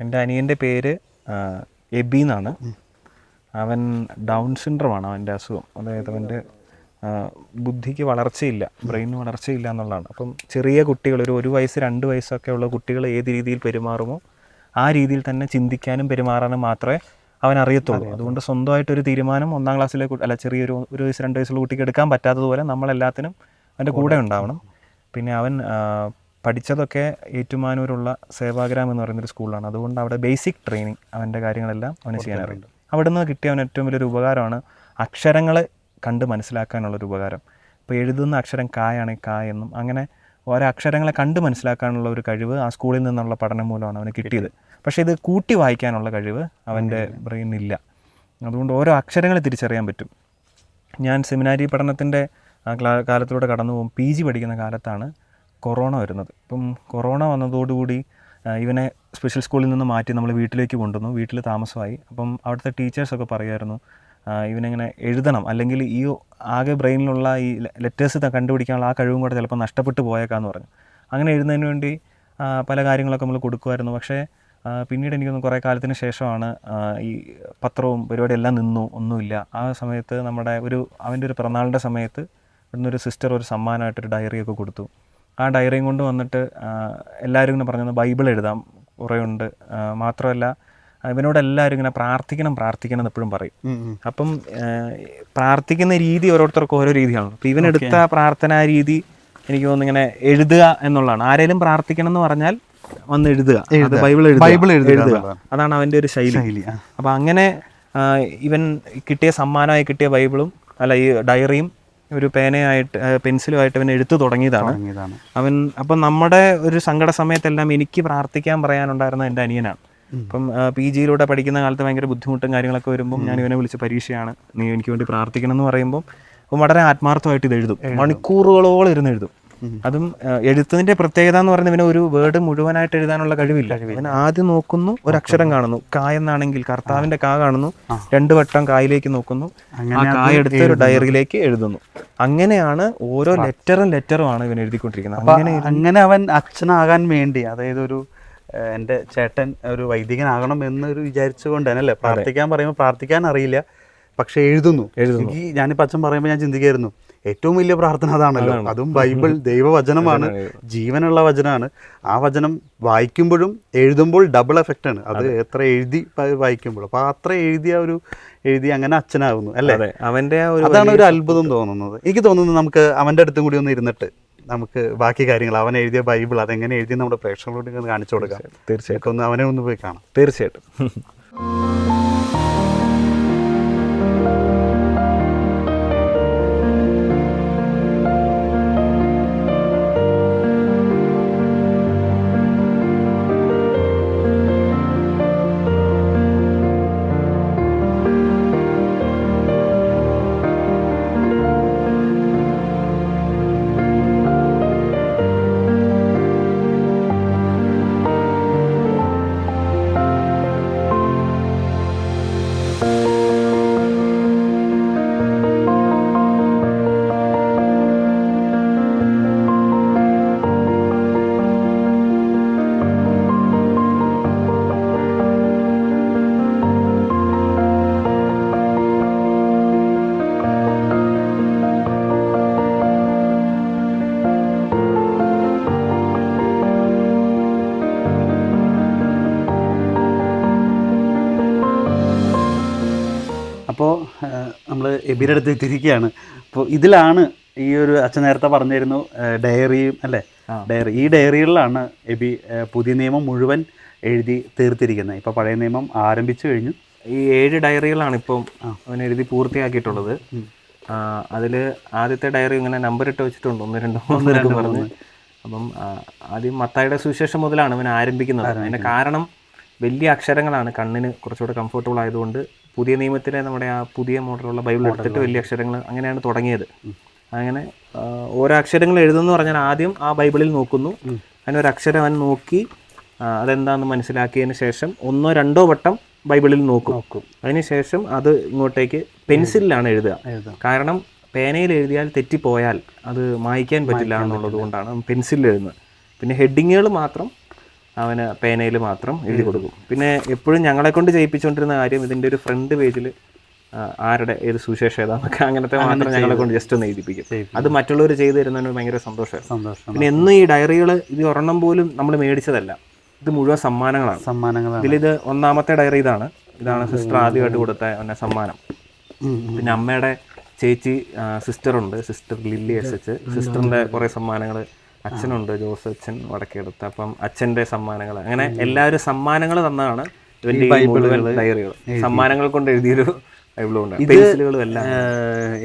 എന്റെ അനിയന്റെ പേര് എബി എന്നാണ്. അവൻ ഡൗൺ സിൻഡ്രമാണ് അവന്റെ അസുഖം. അതായത് അവന്റെ ബുദ്ധിക്ക് വളർച്ചയില്ല ബ്രെയിന് വളർച്ചയില്ല എന്നുള്ളതാണ്. അപ്പം ചെറിയ കുട്ടികൾ ഒരു ഒരു വയസ്സ് രണ്ട് വയസ്സൊക്കെ ഉള്ള കുട്ടികൾ ഏത് രീതിയിൽ പെരുമാറുമോ ആ രീതിയിൽ തന്നെ ചിന്തിക്കാനും പെരുമാറാനും മാത്രമേ അവൻ അറിയത്തുള്ളൂ. അതുകൊണ്ട് സ്വന്തമായിട്ടൊരു തീരുമാനം ഒന്നാം ക്ലാസ്സിലെ അല്ല ചെറിയൊരു ഒരു വയസ്സ് രണ്ട് വയസ്സുള്ള കുട്ടിക്ക് എടുക്കാൻ പറ്റാത്തതുപോലെ നമ്മളെല്ലാത്തിനും അവന്റെ കൂടെ ഉണ്ടാവണം. പിന്നെ അവൻ പഠിച്ചതൊക്കെ ഏറ്റുമാനൂരുള്ള സേവാഗ്രാം എന്ന് പറയുന്നൊരു സ്കൂളാണ് അതുകൊണ്ട് അവിടെ ബേസിക് ട്രെയിനിങ് അവന്റെ കാര്യങ്ങളെല്ലാം അവന് ചെയ്യാനറിയുണ്ട് അവിടെ നിന്ന് കിട്ടിയ അവൻ ഏറ്റവും വലിയൊരു ഉപകാരമാണ് അക്ഷരങ്ങൾ കണ്ട് മനസ്സിലാക്കാനുള്ളൊരു ഉപകാരം. ഇപ്പോൾ എഴുതുന്ന അക്ഷരം കായാണെങ്കിൽ കാ എന്നും അങ്ങനെ ഓരോ അക്ഷരങ്ങളെ കണ്ട് മനസ്സിലാക്കാനുള്ള ഒരു കഴിവ് ആ സ്കൂളിൽ നിന്നുള്ള പഠനം മൂലമാണ് അവന് കിട്ടിയത്. പക്ഷേ ഇത് കൂട്ടി വായിക്കാനുള്ള കഴിവ് അവന്റെ ബ്രെയിനില്ല അതുകൊണ്ട് ഓരോ അക്ഷരങ്ങളെ തിരിച്ചറിയാൻ പറ്റും. ഞാൻ സെമിനാരി പഠനത്തിന്റെ ആ കാലത്തിലൂടെ കടന്നു പോകും പി ജി പഠിക്കുന്ന കാലത്താണ് കൊറോണ വരുന്നത്. ഇപ്പം കൊറോണ വന്നതോടുകൂടി ഇവനെ സ്പെഷ്യൽ സ്കൂളിൽ നിന്ന് മാറ്റി നമ്മൾ വീട്ടിലേക്ക് കൊണ്ടുവന്നു. വീട്ടിൽ താമസമായി. അപ്പം അവിടുത്തെ ടീച്ചേഴ്സൊക്കെ പറയുമായിരുന്നു ഇവനിങ്ങനെ എഴുതണം. അല്ലെങ്കിൽ ഈ ആകെ ബ്രെയിനിലുള്ള ഈ ലെറ്റേഴ്സ് കണ്ടുപിടിക്കാനുള്ള ആ കഴിവും കൂടെ ചിലപ്പോൾ നഷ്ടപ്പെട്ടു പോയേക്കാന്ന് പറഞ്ഞു. അങ്ങനെ എഴുതുന്നതിന് വേണ്ടി പല കാര്യങ്ങളൊക്കെ നമ്മൾ കൊടുക്കുമായിരുന്നു. പക്ഷേ പിന്നീട് എനിക്കൊന്ന് കുറേ കാലത്തിന് ശേഷമാണ് ഈ പത്രവും പരിപാടിയെല്ലാം നിന്നു. ഒന്നുമില്ല. ആ സമയത്ത് നമ്മുടെ ഒരു അവന്റെ ഒരു പിറന്നാളിന്റെ സമയത്ത് ഇവിടുന്ന് ഒരു സിസ്റ്റർ ഒരു സമ്മാനമായിട്ടൊരു ഡയറിയൊക്കെ കൊടുത്തു. ആ ഡയറിയും കൊണ്ട് വന്നിട്ട് എല്ലാവരും ഇങ്ങനെ പറഞ്ഞു ബൈബിൾ എഴുതാം. കുറേ ഉണ്ട്. മാത്രമല്ല ഇവനോട് എല്ലാവരും ഇങ്ങനെ പ്രാർത്ഥിക്കണം പ്രാർത്ഥിക്കണം എന്ന് എപ്പോഴും പറയും. അപ്പം പ്രാർത്ഥിക്കുന്ന രീതി ഓരോരുത്തർക്കും ഓരോ രീതിയാണ്. ഇവൻ ഇവനെടുത്ത പ്രാർത്ഥനാ രീതി എനിക്ക് തോന്നുന്നു ഇങ്ങനെ എഴുതുക എന്നുള്ളതാണ്. ആരെങ്കിലും പ്രാർത്ഥിക്കണം എന്ന് പറഞ്ഞാൽ വന്ന് എഴുതുക. അത് ബൈബിൾ ബൈബിൾ എഴുതുക അതാണ് അവന്റെ ഒരു ശൈലി. ശൈലി, അപ്പം അങ്ങനെ ഇവൻ കിട്ടിയ സമ്മാനമായി കിട്ടിയ ബൈബിളും അല്ല ഈ ഡയറിയും ഒരു പേനയായിട്ട് പെൻസിലുമായിട്ട് അവൻ എഴുത്തു തുടങ്ങിയതാണ്. അവൻ അപ്പം നമ്മുടെ ഒരു സങ്കട സമയത്തെല്ലാം എനിക്ക് പ്രാർത്ഥിക്കാൻ പറയാനുണ്ടായിരുന്ന എന്റെ അനിയനാണ്. ഇപ്പം പി ജിയിലൂടെ പഠിക്കുന്ന കാലത്ത് ഭയങ്കര ബുദ്ധിമുട്ടും കാര്യങ്ങളൊക്കെ വരുമ്പോൾ ഞാൻ ഇവനെ വിളിച്ച് പരീക്ഷയാണ്. നീ എനിക്ക് വേണ്ടി പ്രാർത്ഥിക്കണം എന്ന് പറയുമ്പോൾ വളരെ ആത്മാർത്ഥമായിട്ട് ഇത് എഴുതും. മണിക്കൂറുകളോളം ഇരുന്ന് എഴുതും. അതും എഴുത്തതിന്റെ പ്രത്യേകത എന്ന് പറയുന്നത് ഇവന് ഒരു വേർഡ് മുഴുവനായിട്ട് എഴുതാനുള്ള കഴിവില്ല. അവൻ ആദ്യം നോക്കുന്നു ഒരു അക്ഷരം കാണുന്നു. കാ എന്നാണെങ്കിൽ കർത്താവിന്റെ കാ കാണുന്നു രണ്ടു വട്ടം കായിലേക്ക് നോക്കുന്നു ആ കായ എടുത്ത് ഒരു ഡയറിയിലേക്ക് എഴുതുന്നു. അങ്ങനെയാണ് ഓരോ ലെറ്ററും ലെറ്ററും ആണ് ഇവൻ എഴുതിക്കൊണ്ടിരിക്കുന്നത്. അങ്ങനെ അങ്ങനെ അവൻ അച്ഛനാകാൻ വേണ്ടി അതായത് ഒരു എന്റെ എന്റെ ചേട്ടൻ ഒരു വൈദികനാകണം എന്നൊരു വിചാരിച്ചുകൊണ്ട് തന്നെ അല്ലേ പ്രാർത്ഥിക്കാൻ പറയുമ്പോൾ പ്രാർത്ഥിക്കാൻ അറിയില്ല പക്ഷെ എഴുതുന്നു. എനിക്ക് ഞാനിപ്പോൾ അച്ഛൻ പറയുമ്പോൾ ഞാൻ ചിന്തിക്കായിരുന്നു ഏറ്റവും വലിയ പ്രാർത്ഥന അതാണല്ലോ. അതും ബൈബിൾ ദൈവവചനമാണ്. ജീവനുള്ള വചനമാണ്. ആ വചനം വായിക്കുമ്പോഴും എഴുതുമ്പോൾ ഡബിൾ എഫക്റ്റ് ആണ്. അത് എത്ര എഴുതി വായിക്കുമ്പോഴും വായിക്കുമ്പോൾ. അപ്പോൾ അത്ര എഴുതിയ ഒരു എഴുതി അങ്ങനെ അച്ഛനാകുന്നു അല്ലേ? അവന്റെ അതാണ് ഒരു അത്ഭുതം തോന്നുന്നത്. എനിക്ക് തോന്നുന്നു നമുക്ക് അവന്റെ അടുത്തും കൂടി ഒന്ന് ഇരുന്നിട്ട് നമുക്ക് ബാക്കി കാര്യങ്ങൾ അവൻ എഴുതിയ ബൈബിൾ അതെങ്ങനെ എഴുതി നമ്മുടെ പ്രേക്ഷകരോട് കാണിച്ചു കൊടുക്കാം. തീർച്ചയായിട്ടും. ഒന്ന് അവനെ ഒന്ന് പോയി കാണാം. തീർച്ചയായിട്ടും. എബിയുടെ അടുത്ത് എത്തിയിരിക്കുകയാണ് അപ്പോൾ ഇതിലാണ് ഈ ഒരു അച്ഛൻ നേരത്തെ പറഞ്ഞിരുന്നു ഡയറിയും അല്ലേ? ഡയറി ഈ ഡയറികളിലാണ് എബി പുതിയ നിയമം മുഴുവൻ എഴുതി തീർത്തിരിക്കുന്നത്. ഇപ്പോൾ പഴയ നിയമം ആരംഭിച്ചു കഴിഞ്ഞു. ഈ ഏഴ് ഡയറികളാണ് ഇപ്പം അവൻ എഴുതി പൂർത്തിയാക്കിയിട്ടുള്ളത്. അതിൽ ആദ്യത്തെ ഡയറി ഇങ്ങനെ നമ്പർ ഇട്ട് വെച്ചിട്ടുണ്ട്. ഒന്ന് രണ്ടോ ഒന്ന് രണ്ട് പറഞ്ഞ്. അപ്പം ആദ്യം മത്തായുടെ സുവിശേഷം മുതലാണ് അവൻ ആരംഭിക്കുന്നത്. അതിന്റെ കാരണം വലിയ അക്ഷരങ്ങളാണ്. കണ്ണിന് കുറച്ചുകൂടെ കംഫർട്ടബിൾ ആയതുകൊണ്ട് പുതിയ നിയമത്തിലെ നമ്മുടെ ആ പുതിയ മോഡലുള്ള ബൈബിൾ എടുത്തിട്ട് വലിയ അക്ഷരങ്ങൾ അങ്ങനെയാണ് തുടങ്ങിയത്. അങ്ങനെ ഓരോ അക്ഷരങ്ങൾ എഴുതുന്നു പറഞ്ഞാൽ ആദ്യം ആ ബൈബിളിൽ നോക്കുന്നു. അങ്ങനെ ഒരു അക്ഷരം അവൻ നോക്കി അതെന്താണെന്ന് മനസ്സിലാക്കിയതിന് ശേഷം ഒന്നോ രണ്ടോ വട്ടം ബൈബിളിൽ നോക്കും. അതിനുശേഷം അത് ഇങ്ങോട്ടേക്ക് പെൻസിലിലാണ് എഴുതുക. കാരണം പേനയിൽ എഴുതിയാൽ തെറ്റിപ്പോയാൽ അത് മായ്ക്കാൻ പറ്റില്ല എന്നുള്ളത് കൊണ്ടാണ് പെൻസിലിൽ എഴുതുന്നത്. പിന്നെ ഹെഡിങ്ങുകൾ മാത്രം അവന് പേനയിൽ മാത്രം എഴുതി കൊടുക്കും. പിന്നെ എപ്പോഴും ഞങ്ങളെ കൊണ്ട് ചെയ്യിപ്പിച്ചുകൊണ്ടിരുന്ന കാര്യം ഇതിന്റെ ഒരു ഫ്രണ്ട് പേജിൽ ആരുടെ ഏത് സുവിശേഷം ഏതാന്നൊക്കെ അങ്ങനത്തെ മാത്രം ഞങ്ങളെ കൊണ്ട് ജസ്റ്റ് ഒന്ന് എഴുതിപ്പിക്കും. അത് മറ്റുള്ളവർ ചെയ്തു തരുന്നതിന് ഭയങ്കര സന്തോഷമായിരുന്നു. സന്തോഷം. പിന്നെ എന്നും ഈ ഡയറികൾ ഇത് ഒരെണ്ണം പോലും നമ്മൾ മേടിച്ചതല്ല. ഇത് മുഴുവൻ സമ്മാനങ്ങളാണ്. സമ്മാനങ്ങളാണ്. ഇതിലിത് ഒന്നാമത്തെ ഡയറി ഇതാണ്. ഇതാണ് സിസ്റ്റർ ആദ്യമായിട്ട് കൊടുത്ത എന്നെ സമ്മാനം. പിന്നെ അമ്മയുടെ ചേച്ചി സിസ്റ്ററുണ്ട്. Sister Lily S H. സിസ്റ്ററിന്റെ കുറേ സമ്മാനങ്ങൾ അച്ഛനുണ്ട് ജോസ് അച്ഛൻ വടക്കെടുത്ത് അപ്പം അച്ഛന്റെ സമ്മാനങ്ങൾ അങ്ങനെ എല്ലാവരും സമ്മാനങ്ങൾ ഡയറികൾ സമ്മാനങ്ങൾ കൊണ്ട് എഴുതിയൊരു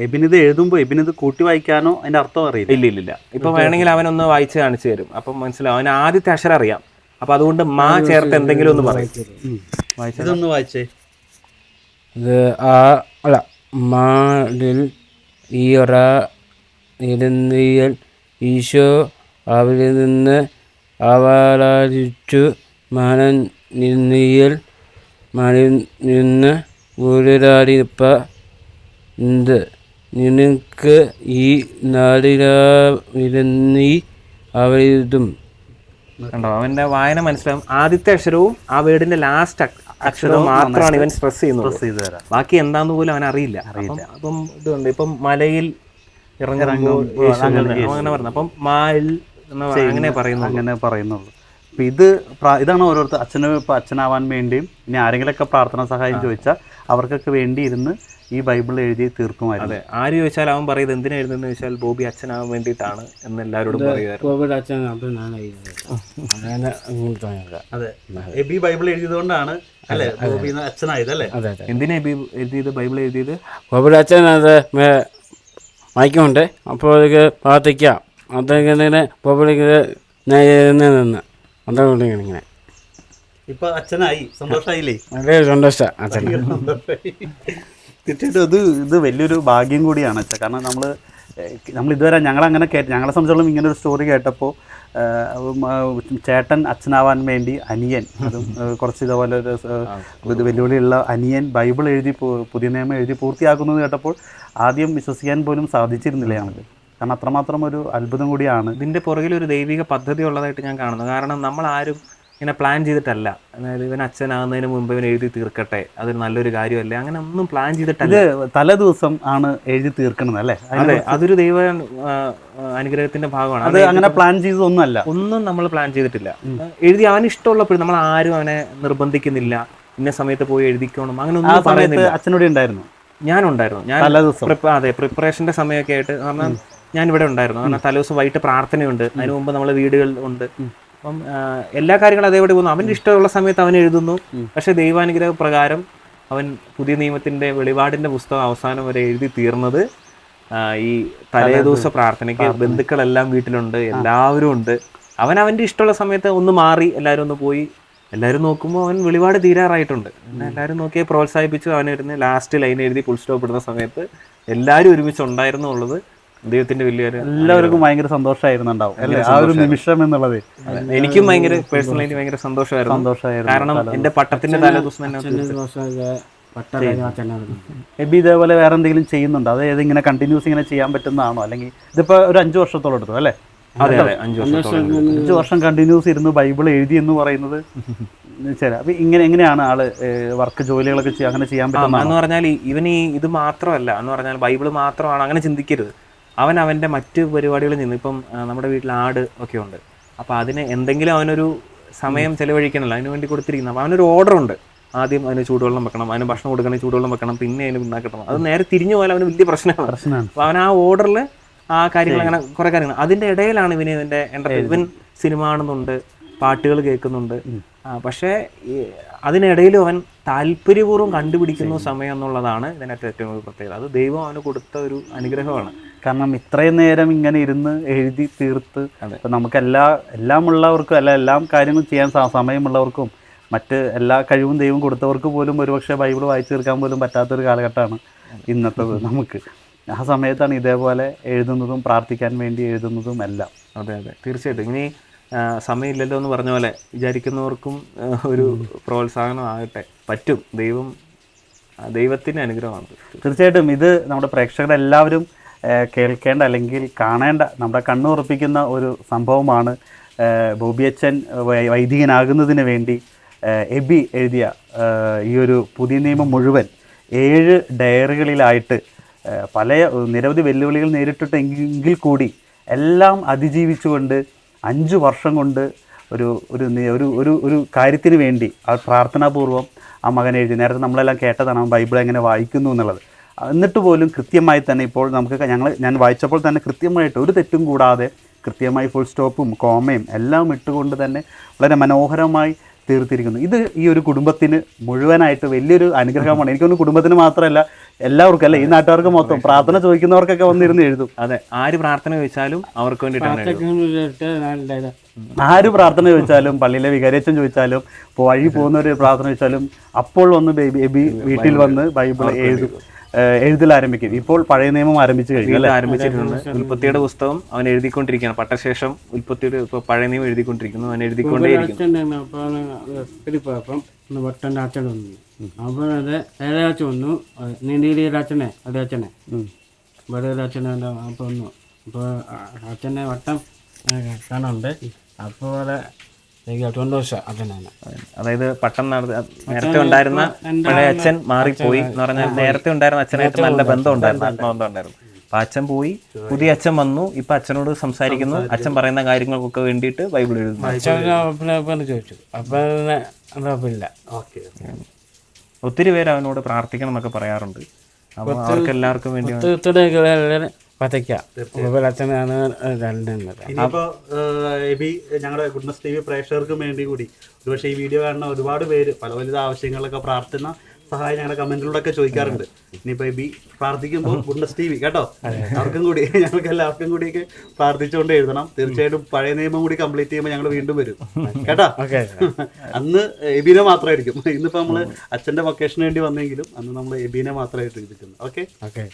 എബിനിത് എഴുതുമ്പോൾ എബിനിത് കൂട്ടി വായിക്കാനോ അതിന്റെ അർത്ഥം അറിയില്ല? ഇല്ല ഇല്ല ഇല്ല. ഇപ്പൊ വേണമെങ്കിൽ അവനൊന്ന് വായിച്ച് കാണിച്ചു തരും. അപ്പം മനസ്സിലാവും അവൻ ആദ്യത്തെ അക്ഷരം അറിയാം. അപ്പൊ അതുകൊണ്ട് മാ ചേർത്ത് എന്തെങ്കിലും ഒന്ന് പറയും. ഇതൊന്ന് വായിച്ചേ. ഇത് ആ അല്ല മാലിൽ ഈറ ഇരുന്നിയൽ ഈശോ അവിടെ നിന്ന് അവലാരിച്ചു മനം നിന്നിയൽ മനം നിന്ന് ഊരാടിപ്പ ഉണ്ട് നിനക്ക് ഈ നാടിരാവിരുന്നി അവരിതും. കണ്ടോ അവന്റെ വായന മനസ്സിലാവും. ആദ്യത്തെ അക്ഷരവും ആ വേർഡിന്റെ ലാസ്റ്റ് അക്ഷരവും മാത്രമാണ് ഇവൻ സ്ട്രെസ് ചെയ്യുന്നത്. ബാക്കി എന്താന്ന് പോലും അവൻ അറിയില്ല. അപ്പം അപ്പം ഇതുണ്ട്. ഇപ്പം മലയിൽ ഇറങ്ങുമ്പോൾ അങ്ങനെ പറഞ്ഞു. അപ്പം മാൽ അങ്ങനെ പറയുന്നു അങ്ങനെ പറയുന്നുള്ളൂ. അപ്പം ഇത് ഇതാണ് ഓരോരുത്തർ അച്ഛന് ഇപ്പം അച്ഛനാവാൻ വേണ്ടിയും ഇനി ആരെങ്കിലുമൊക്കെ പ്രാർത്ഥന സഹായം ചോദിച്ചാൽ അവർക്കൊക്കെ വേണ്ടി ഇരുന്ന് ഈ ബൈബിൾ എഴുതി തീർക്കുമായിരുന്നു. അതെ. ആര് ചോദിച്ചാൽ അവൻ പറയുന്നത് എന്തിനാ എഴുതുന്നത് ചോദിച്ചാൽ ബോബി അച്ഛനാവാൻ വേണ്ടിയിട്ടാണ് എന്ന് എല്ലാവരോടും പറയുമായിരുന്നു. എബി ബൈബിൾ എഴുതിയതുകൊണ്ടാണ് അല്ലേ? ബോബി അച്ഛനായത് അല്ലേ? എന്തിനാ എബി എഴുതിയത്? ബൈബിൾ എഴുതിയത്? കോവിഡ് അച്ഛൻ അത് വായിക്കുന്നുണ്ട് അപ്പോൾ അത് പ്രാർത്ഥിക്കാം. അതിങ്ങനെ കോവിഡ് നിന്ന് നിന്ന് അതുകൊണ്ട് ഇങ്ങനെ ഇപ്പൊ അച്ഛനായി സന്തോഷായില്ലേ? വളരെ സന്തോഷം അച്ഛൻ. തീർച്ചയായിട്ടും അത് ഇത് വലിയൊരു ഭാഗ്യം കൂടിയാണ് അച്ഛാ. കാരണം നമ്മൾ നമ്മൾ ഇതുവരെ ഞങ്ങളങ്ങനെ കേ ഞങ്ങളെ സംബന്ധിച്ചോളം ഇങ്ങനെ ഒരു സ്റ്റോറി കേട്ടപ്പോൾ ചേട്ടൻ അച്ഛനാവാൻ വേണ്ടി അനിയൻ അതും കുറച്ച് ഇതുപോലെ ഒരു വെല്ലുവിളിയുള്ള അനിയൻ ബൈബിൾ എഴുതി പുതിയ നിയമം എഴുതി പൂർത്തിയാക്കുന്നത് കേട്ടപ്പോൾ ആദ്യം വിശ്വസിക്കാൻ പോലും സാധിച്ചിരുന്നില്ല ഞങ്ങൾക്ക്. കാരണം അത്രമാത്രം ഒരു അത്ഭുതം കൂടിയാണ്. ഇതിന്റെ പുറകിൽ ഒരു ദൈവിക പദ്ധതി ഉള്ളതായിട്ട് ഞാൻ കാണുന്നു. കാരണം നമ്മൾ ആരും ഇങ്ങനെ പ്ലാൻ ചെയ്തിട്ടല്ല. അതായത് ഇവൻ അച്ഛനാകുന്നതിന് മുമ്പ് ഇവൻ എഴുതി തീർക്കട്ടെ. അതൊരു നല്ലൊരു കാര്യമല്ലേ? അങ്ങനെ ഒന്നും പ്ലാൻ ചെയ്തിട്ടല്ല. തല ദിവസം ആണ് എഴുതി തീർക്കുന്നത് അല്ലേ? അതെ അതൊരു ദൈവ അനുഗ്രഹത്തിന്റെ ഭാഗമാണ്. അത് അങ്ങനെ പ്ലാൻ ചെയ്തതൊന്നുമല്ല. ഒന്നും നമ്മൾ പ്ലാൻ ചെയ്തിട്ടില്ല. എഴുതി അവന് ഇഷ്ടമുള്ളപ്പോഴും നമ്മൾ ആരും അവനെ നിർബന്ധിക്കുന്നില്ല. ഇന്ന സമയത്ത് പോയി എഴുതിക്കോണം. അങ്ങനെ ഒന്നും പറയുന്നില്ല. അച്ഛനോട് ഉണ്ടായിരുന്നു? ഞാനുണ്ടായിരുന്നു. ഞാൻ അതെ പ്രിപ്പറേഷന്റെ സമയമൊക്കെ ആയിട്ട്. കാരണം ഞാൻ ഇവിടെ ഉണ്ടായിരുന്നു കാരണം തലേദിവസം വൈകിട്ട് പ്രാർത്ഥനയുണ്ട്. അതിനു മുമ്പ് നമ്മളെ വീടുകൾ ഉണ്ട്. അപ്പം എല്ലാ കാര്യങ്ങളും അതേപടി പോകുന്നു. അവന്റെ ഇഷ്ടമുള്ള സമയത്ത് അവൻ എഴുതുന്നു. പക്ഷെ ദൈവാനുഗ്രഹ പ്രകാരം അവൻ പുതിയ നിയമത്തിന്റെ വെളിപാടിന്റെ പുസ്തകം അവസാനം വരെ എഴുതി തീർന്നത് ഈ തലേദിവസ പ്രാർത്ഥനയ്ക്ക് ബന്ധുക്കളെല്ലാം വീട്ടിലുണ്ട്. എല്ലാവരും ഉണ്ട്. അവൻ അവന്റെ ഇഷ്ടമുള്ള സമയത്ത് ഒന്ന് മാറി എല്ലാവരും ഒന്ന് പോയി. എല്ലാവരും നോക്കുമ്പോൾ അവൻ വെളിപാട് തീരാറായിട്ടുണ്ട്. പിന്നെ എല്ലാവരും നോക്കിയാൽ പ്രോത്സാഹിപ്പിച്ചു. അവനിരുന്ന് ലാസ്റ്റ് ലൈൻ എഴുതി ഫുൾ സ്റ്റോപ്പ് ഇടുന്ന സമയത്ത് എല്ലാവരും ഒരുമിച്ച് ഉണ്ടായിരുന്നു എന്നുള്ളത് ദൈവത്തിന്റെ വലിയ എല്ലാവർക്കും ഭയങ്കര സന്തോഷമായിരുന്നുണ്ടാവും. അല്ലേ? ആ ഒരു നിമിഷം എന്നുള്ളത്. എനിക്കും ഭയങ്കര പേഴ്സണലി ഭയങ്കര സന്തോഷമായിരുന്നു. സന്തോഷമായിരുന്നു. കാരണം എന്റെ പട്ടത്തിന്റെ തലേദിവസം തന്നെ അച്ഛനാണ് എബി ഇതേപോലെ വേറെ എന്തെങ്കിലും ചെയ്യുന്നുണ്ടോ? അതായത് ഇങ്ങനെ കണ്ടിന്യൂസ് ഇങ്ങനെ ചെയ്യാൻ പറ്റുന്നതാണോ? അല്ലെങ്കിൽ ഇതിപ്പോ ഒരു അഞ്ചു വർഷത്തോളം എടുത്തു അല്ലേ? അതെ അതെ. അഞ്ചു വർഷം കണ്ടിന്യൂസ് ഇരുന്ന് ബൈബിൾ എഴുതി എന്ന് പറയുന്നത് ശരി അപ്പൊ ഇങ്ങനെ എങ്ങനെയാണ് ആൾ വർക്ക് ജോലികളൊക്കെ അങ്ങനെ ചെയ്യാൻ പറ്റുന്നത് പറ്റുന്ന എന്ന് പറഞ്ഞാൽ ഇവന് ഈ ഇത് മാത്രമല്ല. എന്ന് പറഞ്ഞാൽ ബൈബിൾ മാത്രമാണ്. അങ്ങനെ ചിന്തിക്കരുത്. അവൻ അവന്റെ മറ്റ് പരിപാടികളിൽ നിന്ന് ഇപ്പം നമ്മുടെ വീട്ടിൽ ആട് ഒക്കെ ഉണ്ട്. അപ്പോൾ അതിന് എന്തെങ്കിലും അവനൊരു സമയം ചെലവഴിക്കണമല്ലോ അതിന് വേണ്ടി കൊടുത്തിരിക്കുന്നത് അപ്പോൾ അവനൊരു ഓർഡർ ഉണ്ട്. ആദ്യം അതിന് ചൂടുവെള്ളം വെക്കണം അതിന് ഭക്ഷണം കൊടുക്കണം ചൂടുവെള്ളം വെക്കണം പിന്നെ അതിന് ഉണ്ടാക്കണം അത് നേരെ തിരിഞ്ഞു പോയാൽ അവന് വലിയ പ്രശ്നമാണ്. പ്രശ്നമാണ്. അപ്പോൾ അവൻ ആ ഓർഡറിൽ ആ കാര്യങ്ങൾ അങ്ങനെ കുറെ കാര്യങ്ങൾ. അതിന്റെ ഇടയിലാണ് ഇവന് ഇതിന്റെ ഇവൻ സിനിമ കാണുന്നുണ്ട് പാട്ടുകൾ കേൾക്കുന്നുണ്ട്. പക്ഷേ അതിനിടയിലും അവൻ താല്പര്യപൂർവം കണ്ടുപിടിക്കുന്ന സമയം എന്നുള്ളതാണ് ഇതിനകത്ത് ഏറ്റവും പ്രത്യേകത. അത് ദൈവം അവന് കൊടുത്ത ഒരു അനുഗ്രഹമാണ്. കാരണം ഇത്രയും നേരം ഇങ്ങനെ ഇരുന്ന് എഴുതി തീർത്ത്. ഇപ്പൊ നമുക്ക് എല്ലാ എല്ലാം ഉള്ളവർക്കും അല്ല എല്ലാം കാര്യങ്ങളും ചെയ്യാൻ സമയമുള്ളവർക്കും മറ്റ് എല്ലാ കഴിവും ദൈവം കൊടുത്തവർക്ക് പോലും ഒരുപക്ഷെ ബൈബിൾ വായിച്ചു തീർക്കാൻ പോലും പറ്റാത്തൊരു കാലഘട്ടമാണ് ഇന്നത്തത് നമുക്ക്. ആ സമയത്താണ് ഇതേപോലെ എഴുതുന്നതും പ്രാർത്ഥിക്കാൻ വേണ്ടി എഴുതുന്നതും എല്ലാം. അതെ അതെ. തീർച്ചയായിട്ടും. ഇനി സമയമില്ലല്ലോ എന്ന് പറഞ്ഞ പോലെ വിചാരിക്കുന്നവർക്കും ഒരു പ്രോത്സാഹനമാകട്ടെ പറ്റും. ദൈവം ദൈവത്തിന്റെ അനുഗ്രഹമാണ്. തീർച്ചയായിട്ടും ഇത് നമ്മുടെ പ്രേക്ഷകരെല്ലാവരും കേൾക്കേണ്ട അല്ലെങ്കിൽ കാണേണ്ട നമ്മുടെ കണ്ണുറപ്പിക്കുന്ന ഒരു സംഭവമാണ് ബോബിയച്ചൻ വൈദികനാകുന്നതിന് വേണ്ടി എബി എഴുതിയ ഈ ഒരു പുതിയ നിയമം മുഴുവൻ ഏഴ് ഡയറികളിലായിട്ട് പല നിരവധി വെല്ലുവിളികൾ നേരിട്ടിട്ടെങ്കിൽ കൂടി എല്ലാം അതിജീവിച്ചുകൊണ്ട് അഞ്ച് വർഷം കൊണ്ട് ഒരു ഒരു ഒരു ഒരു ഒരു കാര്യത്തിന് വേണ്ടി ആ പ്രാർത്ഥനാപൂർവം ആ മകൻ എഴുതി. നേരത്തെ നമ്മളെല്ലാം കേട്ടതാണ് ബൈബിൾ എങ്ങനെ വായിക്കുന്നു എന്നുള്ളത്. എന്നിട്ട് പോലും കൃത്യമായി തന്നെ ഇപ്പോൾ നമുക്ക് ഞങ്ങൾ ഞാൻ വായിച്ചപ്പോൾ തന്നെ കൃത്യമായിട്ട് ഒരു തെറ്റും കൂടാതെ കൃത്യമായി ഫുൾ സ്റ്റോപ്പും കോമയും എല്ലാം ഇട്ടുകൊണ്ട് തന്നെ വളരെ മനോഹരമായി തീർത്തിരിക്കുന്നു. ഇത് ഈ ഒരു കുടുംബത്തിന് മുഴുവനായിട്ട് വലിയൊരു അനുഗ്രഹമാണ്. എനിക്കൊന്ന് കുടുംബത്തിന് മാത്രമല്ല എല്ലാവർക്കും അല്ലേ? ഈ നാട്ടുകാർക്ക് മൊത്തം പ്രാർത്ഥന ചോദിക്കുന്നവർക്കൊക്കെ വന്നിരുന്ന് എഴുതും. അതെ ആര് പ്രാർത്ഥന ചോദിച്ചാലും അവർക്ക് വേണ്ടിയിട്ടാണ് ആര് പ്രാർത്ഥന ചോദിച്ചാലും പള്ളിയിലെ വികാരേച്ചൻ ചോദിച്ചാലും ഇപ്പോൾ വഴി പോകുന്നവർ പ്രാർത്ഥന ചോദിച്ചാലും അപ്പോൾ വന്ന് ബേബി എബി വീട്ടിൽ വന്ന് ബൈബിൾ എഴുതും. എഴുതൽ ആരംഭിക്കും. ഇപ്പോൾ പഴയ നിയമം ആരംഭിച്ചു കഴിഞ്ഞു ആരംഭിച്ചിട്ടുണ്ട്. ഉൽപ്പത്തിയുടെ പുസ്തകം അവൻ എഴുതിക്കൊണ്ടിരിക്കുകയാണ്. പട്ടശേഷം ഉൽപ്പത്തിയുടെ ഇപ്പൊ പഴയ നിയമം എഴുതിക്കൊണ്ടിരിക്കുന്നു. അവൻ എഴുതിക്കൊണ്ടേയിരിക്കും വട്ടന്റെ അച്ഛൻ വന്നു. അപ്പോൾ അത് ഏഴാഴ്ച വന്നു. നീണ്ടിയിലെ അച്ഛനെ അതേ അച്ഛനെ ഇവിടെ അച്ഛനെ അപ്പോൾ വന്നു. അപ്പോൾ അച്ഛനെ വട്ടം കാണുന്നുണ്ട് അപ്പോൾ അതായത് പട്ടം നേരത്തെ ഉണ്ടായിരുന്ന പഴയ അച്ഛൻ മാറിപ്പോയി എന്ന് പറഞ്ഞാൽ നേരത്തെ ഉണ്ടായിരുന്ന അച്ഛനായിട്ട് നല്ല ബന്ധം ഉണ്ടായിരുന്നു. ആത്മബന്ധം ഉണ്ടായിരുന്നു. അപ്പൊ അച്ഛൻ പോയി പുതിയ അച്ഛൻ വന്നു. ഇപ്പൊ അച്ഛനോട് സംസാരിക്കുന്നു. അച്ഛൻ പറയുന്ന കാര്യങ്ങൾക്കൊക്കെ വേണ്ടിയിട്ട് ബൈബിൾ എഴുതുന്നു. ചോദിച്ചു. ഒത്തിരി പേര് അവനോട് പ്രാർത്ഥിക്കണം എന്നൊക്കെ പറയാറുണ്ട്. അപ്പൊ അവർക്ക് എല്ലാവർക്കും വേണ്ടി രണ്ടുന്നത് ഇനിയിപ്പോ എബി ഞങ്ങളുടെ ഗുഡ്നസ് ടി വി പ്രേക്ഷകർക്കും വേണ്ടി കൂടി ഒരുപക്ഷെ ഈ വീഡിയോ കാണുന്ന ഒരുപാട് പേര് പല പല ആവശ്യങ്ങളൊക്കെ പ്രാർത്ഥന സഹായം ഞങ്ങളുടെ കമന്റിലൂടെ ഒക്കെ ചോദിക്കാറുണ്ട്. ഇനിയിപ്പോ എബി പ്രാർത്ഥിക്കുമ്പോൾ ഗുഡ്നസ് ടി വി കേട്ടോ അവർക്കും കൂടി ഞങ്ങൾക്ക് എല്ലാവർക്കും കൂടിയൊക്കെ പ്രാർത്ഥിച്ചുകൊണ്ട് എഴുതണം. തീർച്ചയായിട്ടും പഴയ നിയമം കൂടി കംപ്ലീറ്റ് ചെയ്യുമ്പോൾ ഞങ്ങൾ വീണ്ടും വരും. കേട്ടോ? ഓക്കെ. അന്ന് എബിനെ മാത്രമായിരിക്കും. ഇന്നിപ്പോ നമ്മൾ അച്ഛന്റെ വൊക്കേഷന് വേണ്ടി വന്നെങ്കിലും അന്ന് നമ്മൾ എബിനെ മാത്രമായിട്ട് എഴുതിക്കുന്നു. ഓക്കെ? ഓക്കെ.